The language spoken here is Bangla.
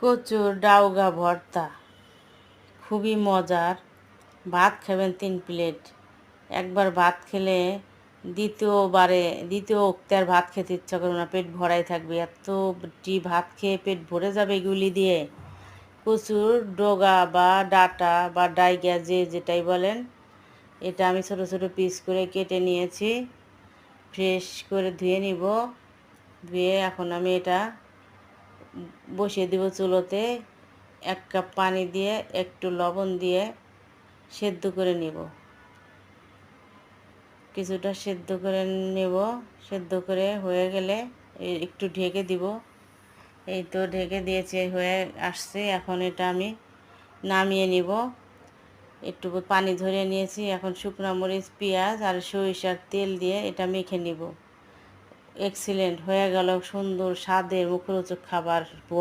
কচুর ডাউগা ভর্তা। খুবই মজার। ভাত খাবেন তিন প্লেট। একবার ভাত খেলে দ্বিতীয়বারে, দ্বিতীয় আর ভাত খেতে ইচ্ছা করবে না, পেট ভরাই থাকবে। এতটি ভাত খেয়ে পেট ভরে যাবে এগুলি দিয়ে। কচুর ডোগা বা ডাটা বা ডাইগা যে যেটাই বলেন, এটা আমি ছোট ছোট পিস করে কেটে নিয়েছি। ফ্রেশ করে ধুয়ে নিব। ধুয়ে এখন আমি এটা বসিয়ে দিব চুলোতে, এক কাপ পানি দিয়ে, একটু লবণ দিয়ে সেদ্ধ করে নিব। কিছুটা সেদ্ধ করে নেব। সেদ্ধ করে হয়ে গেলে একটু ঢেকে দিব। এই তো ঢেকে দিয়েছে, হয়ে আসছে। এখন এটা আমি নামিয়ে নিব। একটু পানি ধরে নিয়েছি। এখন শুকনো মরিচ, পেঁয়াজ আর সরিষার তেল দিয়ে এটা মেখে নিব। এক্সিলেন্ট হয়ে গেল সুন্দর স্বাদের মুখরোচক খাবার।